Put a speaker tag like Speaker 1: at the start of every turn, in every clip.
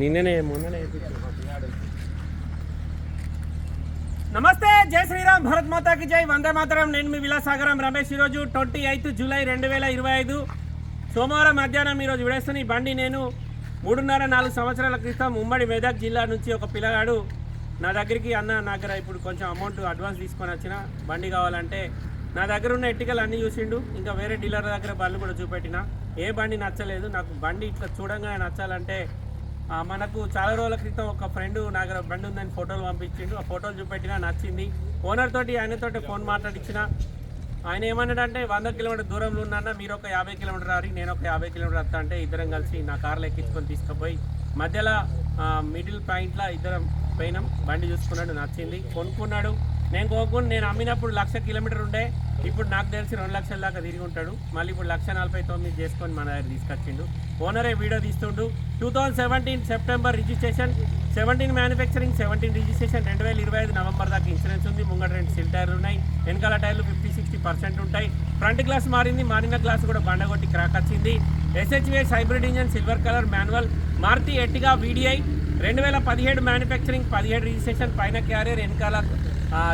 Speaker 1: నిన్ననే మొన్ననే
Speaker 2: నమస్తే జై శ్రీరామ్ భరత్ మాతాకి జై. వందే మాతరం. నేను మీ విలాసాగరం రమేష్. ఈరోజు ట్వంటీ ఎయిత్ జూలై రెండు వేల ఇరవై ఐదు. సోమవారం మధ్యాహ్నం ఈరోజు విడేస్తున్న ఈ బండి నేను మూడున్నర నాలుగు సంవత్సరాల క్రితం ఉమ్మడి మెదక్ జిల్లా నుంచి ఒక పిల్లగాడు నా దగ్గరికి అన్న నా దగ్గర ఇప్పుడు కొంచెం అమౌంట్ అడ్వాన్స్ తీసుకొని వచ్చిన బండి కావాలంటే నా దగ్గర ఉన్న ఎట్టికలు అన్నీ చూసిండు. ఇంకా వేరే డీలర్ దగ్గర బండ్లు కూడా చూపెట్టిన. ఏ బండి నచ్చలేదు. నాకు బండి ఇట్లా చూడంగానే నచ్చాలంటే మనకు చాలా రోజుల క్రితం ఒక ఫ్రెండ్ నా దగ్గర బండి ఉందని ఫోటోలు పంపించిండు. ఆ ఫోటోలు చూపెట్టినా నచ్చింది. ఓనర్ తోటి ఆయనతోటి ఫోన్ మాట్లాడించిన. ఆయన ఏమన్నాడంటే వంద కిలోమీటర్ దూరంలో ఉన్నా మీరు ఒక యాభై కిలోమీటర్ రారి నేను ఒక యాభై కిలోమీటర్ వస్తా అంటే ఇద్దరం కలిసి నా కార్లో ఎక్కించుకొని తీసుకుపోయి మధ్యలో మిడిల్ పాయింట్లో ఇద్దరం పోయినాం. బండి చూసుకున్నాడు నచ్చింది. కొనుక్కున్నాడు. నేను కోకుండా నేను అమ్మినప్పుడు లక్ష కిలోమీటర్ ఉండే. ఇప్పుడు నాకు తెలిసి రెండు లక్షల దాకా తిరిగి ఉంటాడు. మళ్ళీ ఇప్పుడు లక్ష నలభై తొమ్మిది చేసుకొని మన దగ్గర తీసుకొచ్చిండు. ఓనరే video తీస్తుండు. Two thousand seventeen September registration seventeen manufacturing seventeen registration రెండు వేల ఇరవై ఐదు నవంబర్ దాకా ఇన్సూరెన్స్ ఉంది. ముంగట రెండు సిల్ టైర్లు ఉన్నాయి. వెనకాల టైర్లు ఫిఫ్టీ సిక్స్టీ పర్సెంట్ ఉంటాయి. ఫ్రంట్ గ్లాస్ మారింది. మారిన గ్లాస్ కూడా బండగొట్టి క్రాక్ వచ్చింది. SHVS hybrid engine silver colour manual Maruti Ertiga VDI రెండు వేల పదిహేడు మ్యానుఫ్యాక్చరింగ్ పదిహేడు రిజిస్ట్రేషన్ పైన క్యారియర్ వెనకాల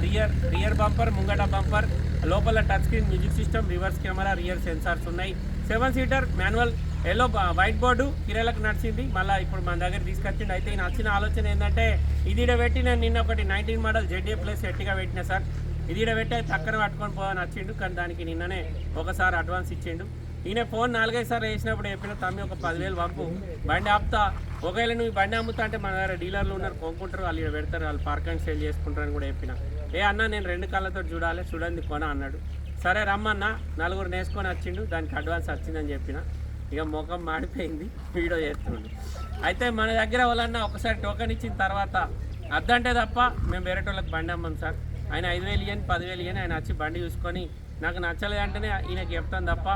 Speaker 2: రియర్ రియర్ బంపర్ ముంగట బంపర్ లోపల touch screen music system reverse camera rear sensors ఉన్నాయి. Seven seater manual yellow white board కిరాలకు నడిచింది. మళ్ళీ ఇప్పుడు మన దగ్గర తీసుకొచ్చిండు. అయితే నచ్చిన ఆలోచన ఏంటంటే ఇది ఈడ పెట్టి నేను నిన్న ఒకటి nineteen model ZA plus Ertiga పెట్టిన సార్. ఇది ఈడ పెట్టి అది పట్టుకొని పోవని వచ్చిండు. కానీ దానికి నిన్ననే ఒకసారి అడ్వాన్స్ ఇచ్చిండు. ఈయన ఫోన్ నాలుగైదు సార్లు వేసినప్పుడు చెప్పిన తమ్మి ఒక పదివేలు పంపు. బండి ఆపుతా. ఒకవేళ నువ్వు బండి అమ్ముతా అంటే మన దగ్గర డీలర్లు ఉన్నారు కొనుక్కుంటారు వాళ్ళు ఇక్కడ పెడతారు వాళ్ళు పార్క్ అండ్ సేల్ చేసుకుంటారని కూడా చెప్పిన. ఏ అన్న నేను రెండు కళ్ళతో చూడాలి చూడండి కొన అన్నాడు. సరే రమ్మన్న నలుగురు నేసుకొని వచ్చిండు దానికి అడ్వాన్స్ వచ్చిందని చెప్పిన. ఇక ముఖం మాడిపోయింది వీడియో చేస్తుండు. అయితే మన దగ్గర వాళ్ళన్నా ఒకసారి టోకెన్ ఇచ్చిన తర్వాత అద్దంటే తప్ప మేము వేరే వాళ్ళకి బండి అమ్మం సార్. ఆయన ఐదు వేలు ఇవ్వని పదివేలు ఇవ్వని ఆయన వచ్చి బండి చూసుకొని నాకు నచ్చలేదంటేనే ఈయనకి చెప్తాను తప్ప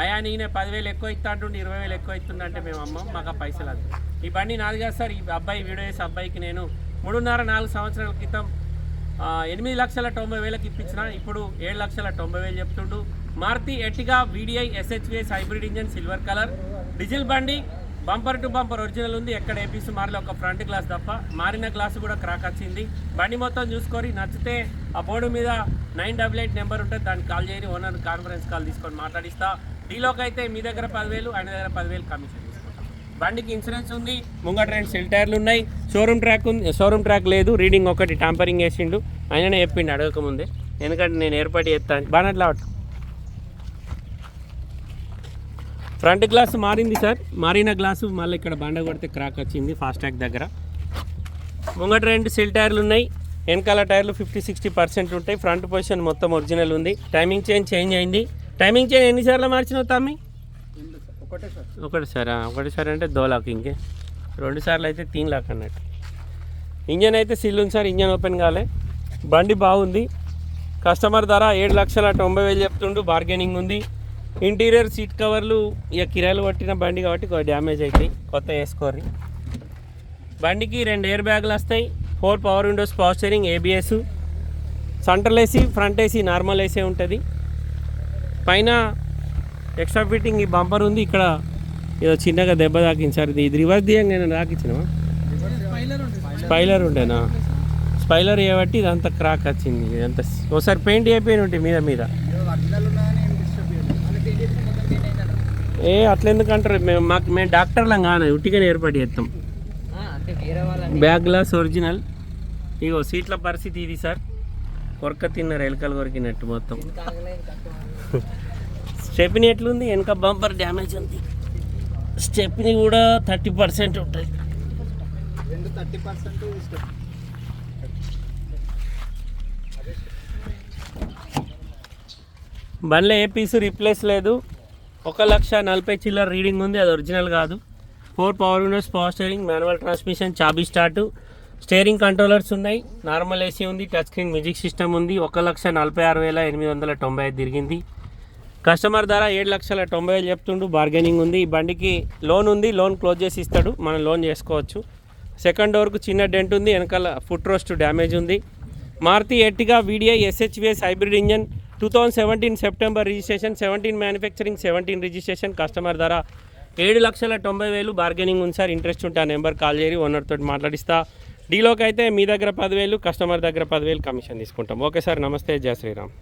Speaker 2: అయ్యా నేను పదివేలు ఎక్కువ ఇస్తాంటుండే ఇరవై వేలు ఎక్కువ ఇస్తుందంటే మేము అమ్మం మాకు ఆ పైసలు అది ఈ బండి నాది కాదు సార్ ఈ అబ్బాయి వీడియో చేసే అబ్బాయికి నేను మూడున్నర నాలుగు సంవత్సరాల క్రితం ఎనిమిది లక్షల తొంభై వేలకు ఇప్పించిన ఇప్పుడు ఏడు లక్షల తొంభై వేలు చెప్తుండు. Maruti Ertiga VDI SHVS hybrid engine silver colour. Diesel బండి బంపర్ టు బంపర్ ఒరిజినల్ ఉంది. ఎక్కడ ఏపీస్ మారలే ఒక ఫ్రంట్ గ్లాస్ తప్ప మారిన గ్లాస్ కూడా క్రాక్ వచ్చింది. బండి మొత్తం చూసుకొని నచ్చితే ఆ బోర్డు మీద నైన్ డబల్ ఎయిట్ నెంబర్ ఉంటుంది దానికి కాల్ చేయని ఓనర్ కాన్ఫరెన్స్ కాల్ తీసుకొని మాట్లాడిస్తా. డీలోకి అయితే మీ దగ్గర పదివేలు ఆయన దగ్గర పదివేలు కమిషన్ బండికి ఇన్సూరెన్స్ ఉంది ముంగట రెండు సెల్ టైర్లు ఉన్నాయి. షోరూమ్ ట్రాక్ ఉంది షోరూమ్ ట్రాక్ లేదు రీడింగ్ ఒకటి టాంపరింగ్ వేసిండు ఆయననే చెప్పిండు అడగకముందే. ఎందుకంటే నేను ఏర్పాటు చేస్తాను బాగా అట్లా ఫ్రంట్ గ్లాస్ మారింది సార్. మారిన గ్లాసు మళ్ళీ ఇక్కడ బండ కొడితే క్రాక్ వచ్చింది ఫాస్ట్ ట్రాక్ దగ్గర. ముంగట రెండు సెల్ టైర్లు ఉన్నాయి. వెనకాల టైర్లు ఫిఫ్టీ సిక్స్టీ పర్సెంట్ ఉంటాయి. ఫ్రంట్ పొజిషన్ మొత్తం ఒరిజినల్ ఉంది. టైమింగ్ చైన్ చేంజ్ అయింది. టైమింగ్ చైన్ ఎన్నిసార్లు మార్చినావు తమ్మి?
Speaker 3: ఒకటే సార్.
Speaker 1: ఒకటి సార్? అంటే దోలాక్ ఇంకే. రెండు సార్లు అయితే తీన్ లాక్ అన్నట్టు. ఇంజన్ అయితే సిల్ ఉంది సార్ ఇంజన్ ఓపెన్ కాలే. బండి బాగుంది. కస్టమర్ ధర ఏడు లక్షల తొంభై వేలు చెప్తుండు బార్గెనింగ్ ఉంది. ఇంటీరియర్ సీట్ కవర్లు ఇక కిరాయిలు పట్టిన బండి కాబట్టి డ్యామేజ్ అవుతాయి కొత్త వేసుకోరి బండికి రెండు ఎయిర్ బ్యాగులు వస్తాయి four power windows power steering ABS central AC front AC normal AC ఉంటుంది. పైన ఎక్స్ట్రా ఫిట్టింగ్ ఈ బంపర్ ఉంది. ఇక్కడ ఏదో చిన్నగా దెబ్బ తాకించారు. ఇది ఇది రివర్స్ దియంగా నేను రాకిచ్చినా స్పైలర్ ఉండేనా? స్పైలర్ చేయబట్టి ఇదంతా క్రాక్ వచ్చింది. ఇదంతా ఒకసారి పెయింట్ అయిపోయిన ఉంటాయి మీద మీద.
Speaker 3: ఏం
Speaker 1: అట్లా ఎందుకు అంటారు? మేము మాకు మేము డాక్టర్లం కాను ఉట్టిగానే ఏర్పాటు చేస్తాం. Back glass original. ఇగో సీట్ల పరిస్థితి ఇది సార్. కొరక తిన్నారు ఎలకలు కొరికినట్టు మొత్తం. స్టెప్ని ఎట్లుంది? వెనక బంపర్ డ్యామేజ్ ఉంది. స్టెప్ని కూడా థర్టీ పర్సెంట్ ఉంటుంది బండ్లో ఏ పీసు రీప్లేస్ లేదు. ఒక లక్ష నలభై చిల్లర రీడింగ్ ఉంది. అది ఒరిజినల్ కాదు. Four power windows power steering manual transmission చాబీ start. Steering controllers ఉన్నాయి. నార్మల్ ఏసీ ఉంది టచ్ స్క్రీన్ మ్యూజిక్ సిస్టమ్ ఉంది. ఒక లక్ష నలభై ఆరు వేల ఎనిమిది వందల తొంభై ఐదు తిరిగింది. కస్టమర్ ధర ఏడు లక్షల తొంభై వేలు చెప్తుండు బార్గెనింగ్ ఉంది. ఈ బండికి లోన్ ఉంది లోన్ క్లోజ్ చేసి ఇస్తాడు. మనం లోన్ చేసుకోవచ్చు. సెకండ్ డోర్కు చిన్న డెంట్ ఉంది వెనకాల ఫుట్ రోస్ట్ డ్యామేజ్ ఉంది. Maruti Ertiga VDI SHVS hybrid engine two thousand seventeen September registration seventeen manufacturing seventeen registration. Customer ధర
Speaker 2: ఏడు లక్షల తొంభై వేలు బార్గెనింగ్ ఉంది సార్. ఇంట్రెస్ట్ ఉంటే ఆ నెంబర్ కాల్ చేసి ఓనర్ తోటి మాట్లాడిస్తా. డీలోకి అయితే మీ దగ్గర పదివేలు కస్టమర్ దగ్గర పదివేలు కమిషన్ తీసుకుంటాం. ఓకే సార్ నమస్తే జయ శ్రీరామ్.